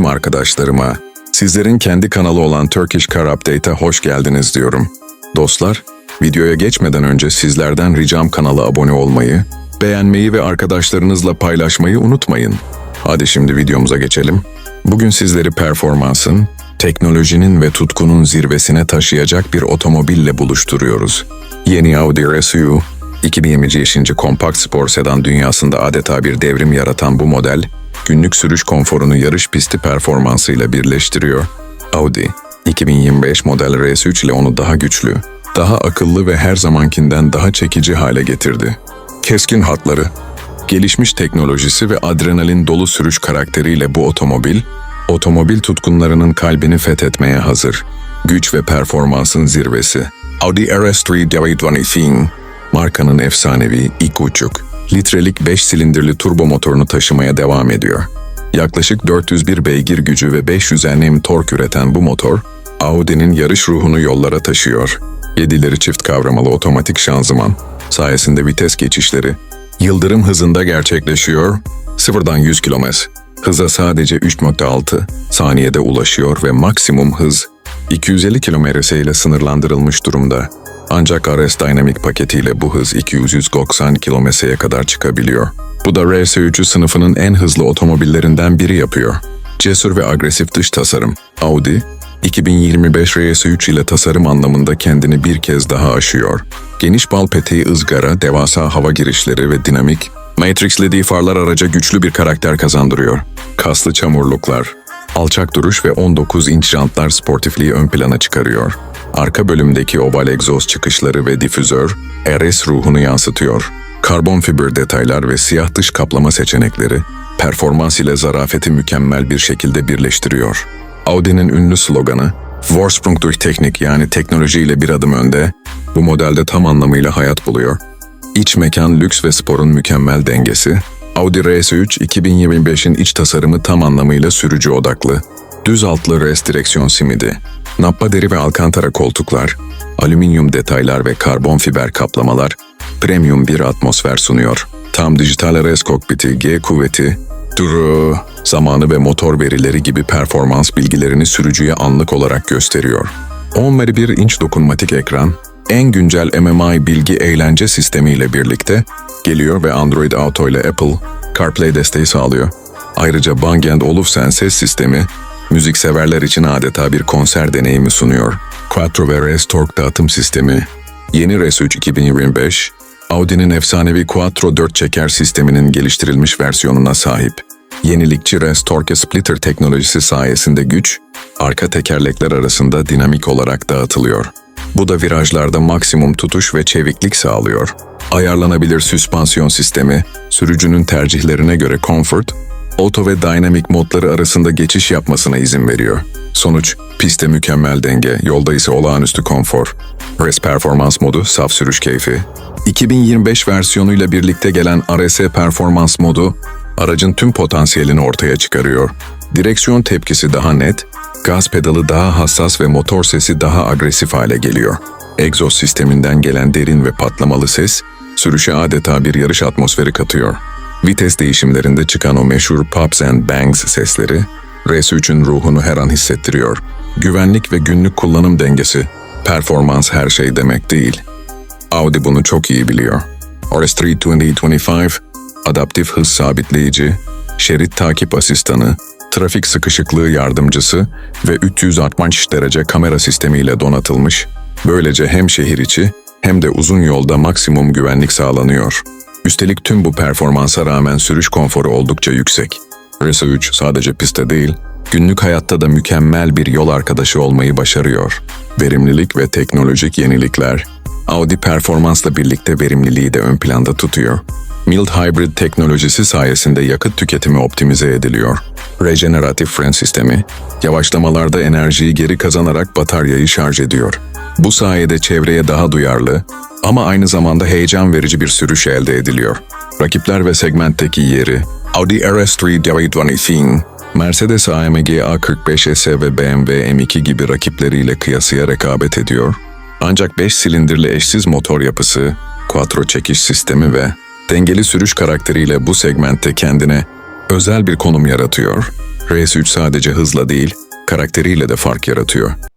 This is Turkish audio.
tüm arkadaşlarıma, sizlerin kendi kanalı olan Turkish Car Update'a hoş geldiniz diyorum. Dostlar, videoya geçmeden önce sizlerden ricam kanala abone olmayı, beğenmeyi ve arkadaşlarınızla paylaşmayı unutmayın. Hadi şimdi videomuza geçelim. Bugün sizleri performansın, teknolojinin ve tutkunun zirvesine taşıyacak bir otomobille buluşturuyoruz. Yeni Audi RS-U, 2025 kompakt spor sedan dünyasında adeta bir devrim yaratan bu model, günlük sürüş konforunu yarış pisti performansıyla birleştiriyor. Audi, 2025 model RS3 ile onu daha güçlü, daha akıllı ve her zamankinden daha çekici hale getirdi. Keskin hatları, gelişmiş teknolojisi ve adrenalin dolu sürüş karakteriyle bu otomobil, otomobil tutkunlarının kalbini fethetmeye hazır. Güç ve performansın zirvesi. Audi RS3 2025, markanın efsanevi 2.5 litrelik 5 silindirli turbo motorunu taşımaya devam ediyor. Yaklaşık 401 beygir gücü ve 500 Nm tork üreten bu motor, Audi'nin yarış ruhunu yollara taşıyor. Yedileri çift kavramalı otomatik şanzıman sayesinde vites geçişleri yıldırım hızında gerçekleşiyor. Sıfırdan 100 km hıza sadece 3.6 saniyede ulaşıyor ve maksimum hız 250 km ile sınırlandırılmış durumda. Ancak RS Dynamic paketiyle bu hız 290 kilometreye kadar çıkabiliyor. Bu da RS3'ü sınıfının en hızlı otomobillerinden biri yapıyor. Cesur ve agresif dış tasarım. Audi, 2025 RS3 ile tasarım anlamında kendini bir kez daha aşıyor. Geniş bal peteği ızgara, devasa hava girişleri ve dinamik, Matrix LED farlar araca güçlü bir karakter kazandırıyor. Kaslı çamurluklar, alçak duruş ve 19 inç jantlar sportifliği ön plana çıkarıyor. Arka bölümdeki oval egzoz çıkışları ve difüzör, RS ruhunu yansıtıyor. Karbon fiber detaylar ve siyah dış kaplama seçenekleri, performans ile zarafeti mükemmel bir şekilde birleştiriyor. Audi'nin ünlü sloganı, Vorsprung durch Technik yani teknoloji ile bir adım önde, bu modelde tam anlamıyla hayat buluyor. İç mekan, lüks ve sporun mükemmel dengesi, Audi RS3 2025'in iç tasarımı tam anlamıyla sürücü odaklı. Düz altlı RS direksiyon simidi, nappa deri ve alkantara koltuklar, alüminyum detaylar ve karbon fiber kaplamalar, premium bir atmosfer sunuyor. Tam dijital RS kokpiti, G kuvveti, duru, zamanı ve motor verileri gibi performans bilgilerini sürücüye anlık olarak gösteriyor. 11 inç dokunmatik ekran, en güncel MMI bilgi eğlence sistemiyle birlikte geliyor ve Android Auto ile Apple CarPlay desteği sağlıyor. Ayrıca Bang Olufsen ses sistemi, müzikseverler için adeta bir konser deneyimi sunuyor. Quattro ve RS Torque dağıtım sistemi, yeni RS3 2025, Audi'nin efsanevi Quattro 4 çeker sisteminin geliştirilmiş versiyonuna sahip. Yenilikçi RS Torque Splitter teknolojisi sayesinde güç, arka tekerlekler arasında dinamik olarak dağıtılıyor. Bu da virajlarda maksimum tutuş ve çeviklik sağlıyor. Ayarlanabilir süspansiyon sistemi, sürücünün tercihlerine göre Comfort, Auto ve Dynamic modları arasında geçiş yapmasına izin veriyor. Sonuç, pistte mükemmel denge, yolda ise olağanüstü konfor. Race Performans modu, saf sürüş keyfi. 2025 versiyonuyla birlikte gelen RS Performans modu, aracın tüm potansiyelini ortaya çıkarıyor. Direksiyon tepkisi daha net, gaz pedalı daha hassas ve motor sesi daha agresif hale geliyor. Egzoz sisteminden gelen derin ve patlamalı ses, sürüşe adeta bir yarış atmosferi katıyor. Vites değişimlerinde çıkan o meşhur pops and bangs sesleri, RS3'ün ruhunu her an hissettiriyor. Güvenlik ve günlük kullanım dengesi, performans her şey demek değil. Audi bunu çok iyi biliyor. RS3 2025, adaptif hız sabitleyici, şerit takip asistanı, trafik sıkışıklığı yardımcısı ve 360 derece kamera sistemiyle donatılmış, böylece hem şehir içi hem de uzun yolda maksimum güvenlik sağlanıyor. Üstelik tüm bu performansa rağmen sürüş konforu oldukça yüksek. RS3 sadece pistte değil, günlük hayatta da mükemmel bir yol arkadaşı olmayı başarıyor. Verimlilik ve teknolojik yenilikler, Audi performansla birlikte verimliliği de ön planda tutuyor. Mild Hybrid teknolojisi sayesinde yakıt tüketimi optimize ediliyor. Regeneratif fren sistemi, yavaşlamalarda enerjiyi geri kazanarak bataryayı şarj ediyor. Bu sayede çevreye daha duyarlı ama aynı zamanda heyecan verici bir sürüş elde ediliyor. Rakipler ve segmentteki yeri, Audi RS3 2025, Mercedes AMG A45 S ve BMW M2 gibi rakipleriyle kıyasıya rekabet ediyor. Ancak 5 silindirli eşsiz motor yapısı, quattro çekiş sistemi ve dengeli sürüş karakteriyle bu segmentte kendine özel bir konum yaratıyor. RS3 sadece hızla değil, karakteriyle de fark yaratıyor.